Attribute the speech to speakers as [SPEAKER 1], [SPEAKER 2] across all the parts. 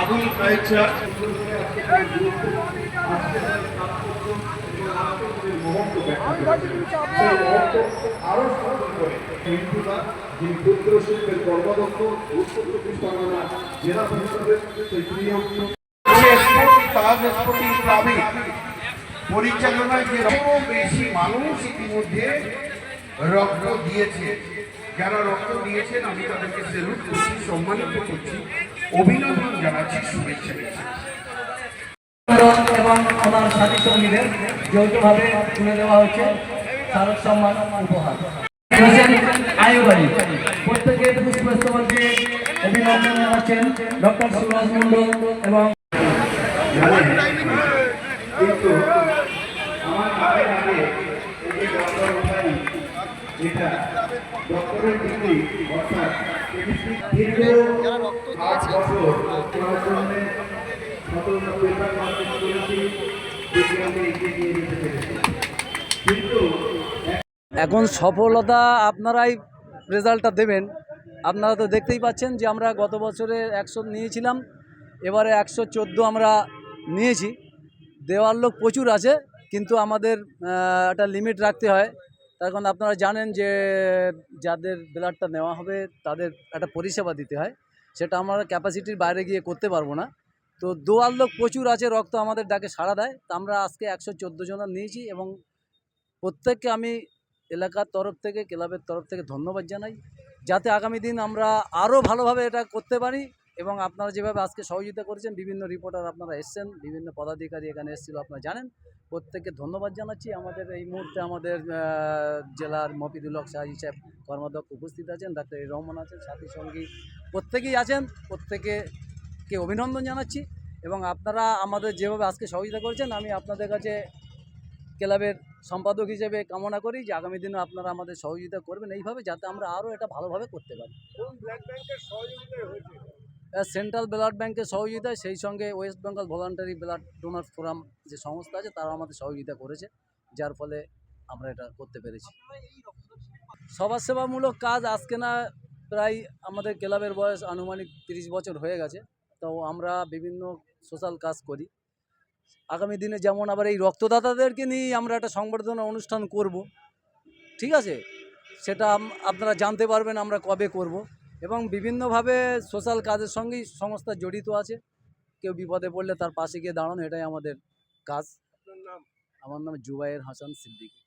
[SPEAKER 1] আবুল সাহেবচা আরও সুন্দর করে। হিন্দুরা যিনি ক্ষুদ্র শিল্পের কর্মদক্ষ উত্তর চব্বিশ পরগনা জেলা পরিষদের সেই প্রিয়
[SPEAKER 2] তাজ স্পোর্টিং ক্লাবে পরিচালনায় যে রকম বেশি মানুষ ইতিমধ্যে রক্ত দিয়েছে। যারা রক্ত দিয়েছেন আমি তাদেরকে সেলুট করছি সম্মানিত করছি। অভিনন্দন জানাচ্ছি শুভেচ্ছা দিচ্ছি
[SPEAKER 3] এবং আমার সাথী সঙ্গীদের যৌথভাবে তুলে দেওয়া হচ্ছে স্মারক সম্মান উপহার। আয়ুবাড়ি প্রত্যেকের পুষ্পস্তবলকে অভিনন্দন জানাচ্ছেন ডক্টর সুভাষ মন্ডল এবং
[SPEAKER 1] কিন্তু আমার আগে আগে এই যে ডক্টর ভাই এটা ডক্টরের ডিগ্রি অর্থাৎ দীর্ঘ আট বছর পড়ার সতর্ক পেপার মার্কেট করেছি বিজ্ঞানকে এগিয়ে নিয়ে যেতে পেরেছি। কিন্তু
[SPEAKER 4] এখন সফলতা আপনারাই রেজাল্টটা দেবেন। আপনারা তো দেখতেই পাচ্ছেন যে আমরা গত বছরে একশো নিয়েছিলাম এবারে একশো চোদ্দ আমরা নিয়েছি। দেওয়ার লোক প্রচুর আছে কিন্তু আমাদের একটা লিমিট রাখতে হয়। তার কারণ আপনারা জানেন যে যাদের ব্লাডটা নেওয়া হবে, তাদের একটা পরিষেবা দিতে হয়। সেটা আমরা ক্যাপাসিটির বাইরে গিয়ে করতে পারব না। তো দোয়ার লোক প্রচুর আছে, রক্ত আমাদের ডাকে সাড়া দেয়। তা আমরা আজকে একশো চোদ্দ জনের নিয়েছি এবং প্রত্যেককে আমি এলাকার তরফ থেকে, ক্লাবের তরফ থেকে ধন্যবাদ জানাই। যাতে আগামী দিন আমরা আরও ভালোভাবে এটা করতে পারি। এবং আপনারা যেভাবে আজকে সহযোগিতা করেছেন, বিভিন্ন রিপোর্টার আপনারা এসছেন, বিভিন্ন পদাধিকারী এখানে এসেছিল, আপনারা জানেন। প্রত্যেককে ধন্যবাদ জানাচ্ছি। আমাদের এই মুহূর্তে আমাদের জেলার মফিদুল হক শাহ হিসাব কর্মাধ্যক্ষ উপস্থিত আছেন, ডাক্তার রহমান আছেন, সাথী সঙ্গী প্রত্যেকেই আছেন। প্রত্যেকে অভিনন্দন জানাচ্ছি। এবং আপনারা আমাদের যেভাবে আজকে সহযোগিতা করেছেন, আমি আপনাদের কাছে ক্লাবের সম্পাদক হিসেবে কামনা করি যে আগামী দিনে আপনারা আমাদের সহযোগিতা করবেন এইভাবে, যাতে আমরা আরও এটা ভালোভাবে করতে পারি। সেন্ট্রাল ব্লাড ব্যাংকের সহযোগিতায় সেই সঙ্গে West Bengal voluntary blood donor forum যে সংস্থা আছে তারা আমাদের সহযোগিতা করেছে, যার ফলে আমরা এটা করতে পেরেছি। সমাজসেবামূলক কাজ আজকে না প্রায় আমাদের ক্লাবের বয়স আনুমানিক তিরিশ বছর হয়ে গেছে, তো আমরা বিভিন্ন সোশ্যাল কাজ করি। আগামী দিনে যেমন আবার এই রক্তদাতাদেরকে নিয়েই আমরা একটা সংবর্ধনা অনুষ্ঠান করব, ঠিক আছে? সেটা আপনারা জানতে পারবেন আমরা কবে করব। এবং বিভিন্নভাবে সোশ্যাল কাজের সঙ্গেই সংস্থা জড়িত আছে। কেউ বিপদে পড়লে তার পাশে গিয়ে দাঁড়ানো এটাই আমাদের কাজ। আমার নাম জুবাইর হাসান সিদ্দিকী।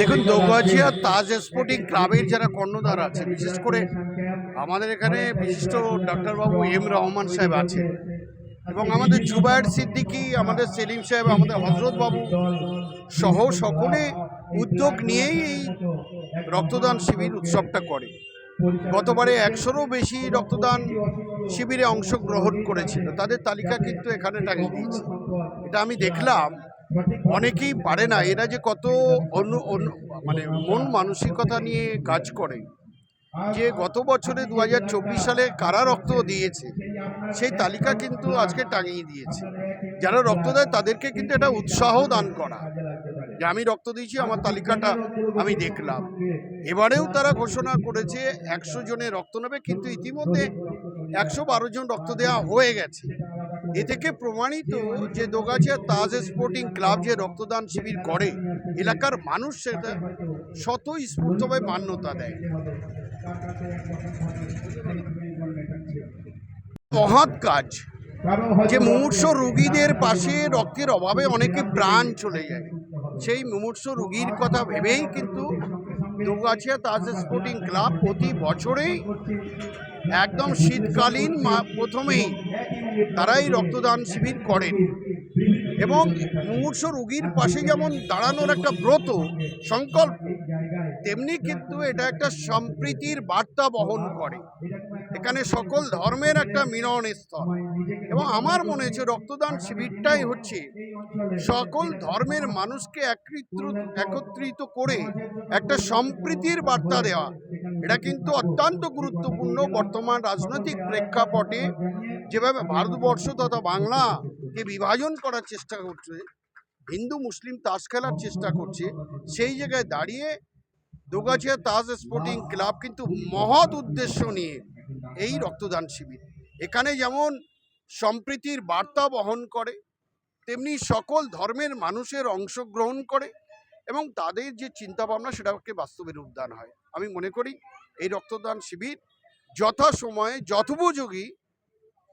[SPEAKER 5] দেখুন দৌগাছিয়া তাজ স্পোর্টিং ক্লাবের যারা কর্ণধার আছে বিশেষ করে আমাদের এখানে বিশিষ্ট ডাক্তারবাবু এম রহমান সাহেব আছেন এবং আমাদের জুবায়ের সিদ্দিকি আমাদের সেলিম সাহেব আমাদের হজরত বাবু সহ সকলে উদ্যোগ নিয়েই এই রক্তদান শিবির উৎসবটা করে। গতবারে একশোরও বেশি রক্তদান শিবিরে অংশগ্রহণ করেছিল। তাদের তালিকা কিন্তু এখানে টাঙিয়ে দিয়েছে। এটা আমি দেখলাম, অনেকেই পারে না। এরা যে কত অন্য মানে মন মানসিকতা নিয়ে কাজ করে, যে গত বছরে দু হাজার চব্বিশ সালে কারা রক্ত দিয়েছে, সেই তালিকা কিন্তু আজকে টাঙিয়ে দিয়েছে। যারা রক্ত দেয় তাদেরকে কিন্তু এটা উৎসাহ দান করা। যে আমি রক্ত দিয়েছি, আমার তালিকাটা আমি দেখলাম। এবারেও তারা ঘোষণা করেছে একশো জনে রক্ত নেবে, কিন্তু ইতিমধ্যে একশো বারো জন রক্ত দেওয়া হয়ে গেছে। এ থেকে প্রমাণিত যে দোগাছিয়া তাজ স্পোর্টিং ক্লাব যে রক্তদান শিবির করে, এলাকার মানুষ সেটা স্বতঃস্ফূর্তভাবে মান্যতা দেয়। মহৎ কাজ। যে মুমূর্ষ রুগীদের পাশে রক্তের অভাবে অনেকে প্রাণ চলে যায়। সেই মুমূর্ষ রুগীর কথা ভেবেই কিন্তু দোগাছিয়া তাজ স্পোর্টিং ক্লাব প্রতি বছরেই একদম শীতকালীন প্রথমেই তারাই রক্তদান শিবির করেন। এবং মুমূর্ষ রুগীর পাশে যেমন দাঁড়ানোর একটা ব্রত, সংকল্প, তেমনি কিন্তু এটা একটা সম্প্রীতির বার্তা বহন করে। এখানে সকল ধর্মের একটা মিলন স্থল এবং আমার মনে হচ্ছে রক্তদান শিবিরটাই হচ্ছে সকল ধর্মের মানুষকে একত্রিত একত্রিত করে একটা সম্প্রীতির বার্তা দেওয়া। এটা কিন্তু অত্যন্ত গুরুত্বপূর্ণ বর্তমান রাজনৈতিক প্রেক্ষাপটে। যেভাবে ভারতবর্ষ তথা বাংলাকে বিভাজন করার চেষ্টা করছে, হিন্দু, মুসলিম তাস খেলার চেষ্টা করছে, সেই জায়গায় দাঁড়িয়ে দোগাছিয়া তাজ স্পোর্টিং ক্লাব কিন্তু মহৎ উদ্দেশ্য নিয়ে এই রক্তদান শিবির। এখানে যেমন সম্প্রীতির বার্তা বহন করে, তেমনি সকল ধর্মের মানুষের অংশগ্রহণ করে এবং তাদের যে চিন্তাভাবনা সেটাকে বাস্তবে রূপদান হয়। আমি মনে করি এই রক্তদান শিবির যথাসময়ে, যথোপযোগী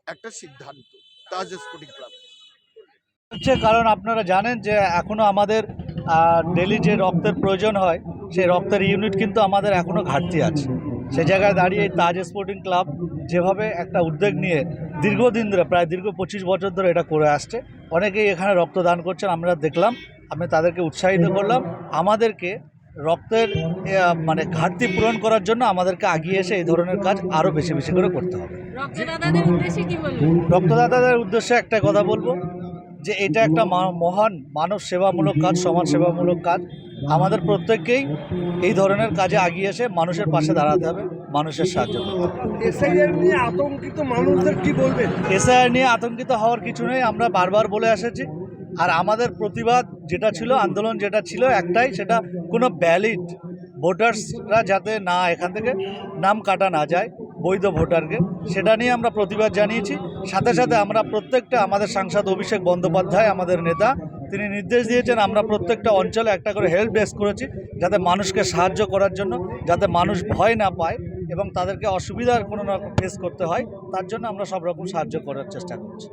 [SPEAKER 5] একটা সিদ্ধান্ত। Taj sporting club.
[SPEAKER 6] হচ্ছে কারণ আপনারা জানেন যে এখনও আমাদের ডেলি যে রক্তের প্রয়োজন হয়, সেই রক্তের ইউনিট কিন্তু আমাদের এখনও ঘাটতি আছে। সে জায়গায় দাঁড়িয়ে তাজ স্পোর্টিং ক্লাব যেভাবে একটা উদ্যোগ নিয়ে দীর্ঘদিন ধরে প্রায় দীর্ঘ পঁচিশ বছর ধরে এটা করে আসছে অনেকেই এখানে রক্তদান করছেন আমরা দেখলাম আমি তাদেরকে উৎসাহিত করলাম আমাদেরকে রক্তের মানে ঘাটতি পূরণ করার জন্য আমাদেরকে আগিয়ে এসে এই ধরনের কাজ আরও বেশি বেশি করে করতে হবে।
[SPEAKER 7] রক্তদাতাদের উদ্দেশ্যে
[SPEAKER 6] একটা কথা বলব যে এটা একটা মহান মানব সেবামূলক কাজ সমাজ সেবামূলক কাজ। আমাদের প্রত্যেককেই এই ধরনের কাজে আগিয়ে এসে মানুষের পাশে দাঁড়াতে হবে মানুষের সাহায্য করতে
[SPEAKER 8] এসআইআর নিয়ে আতঙ্কিত মানুষদের কি বলবেন?
[SPEAKER 6] এসআইআর নিয়ে আতঙ্কিত হওয়ার কিছু নেই আমরা বারবার বলে এসেছি। আর আমাদের প্রতিবাদ যেটা ছিল আন্দোলন যেটা ছিল একটাই সেটা কোনো ভ্যালিড ভোটার্সরা যাতে না এখান থেকে নাম কাটা না যায় বৈধ ভোটারকে সেটা নিয়ে আমরা প্রতিবাদ জানিয়েছি। সাথে সাথে আমরা প্রত্যেকটা আমাদের সাংসদ অভিষেক বন্দ্যোপাধ্যায় আমাদের নেতা তিনি নির্দেশ দিয়েছেন, আমরা প্রত্যেকটা অঞ্চলে একটা করে হেল্প ডেস্ক করেছি যাতে মানুষকে সাহায্য করার জন্য, যাতে মানুষ ভয় না পায় এবং তাদেরকে অসুবিধার কোনো রকম ফেস করতে হয়, তার জন্য আমরা সব রকম সাহায্য করার চেষ্টা করছি।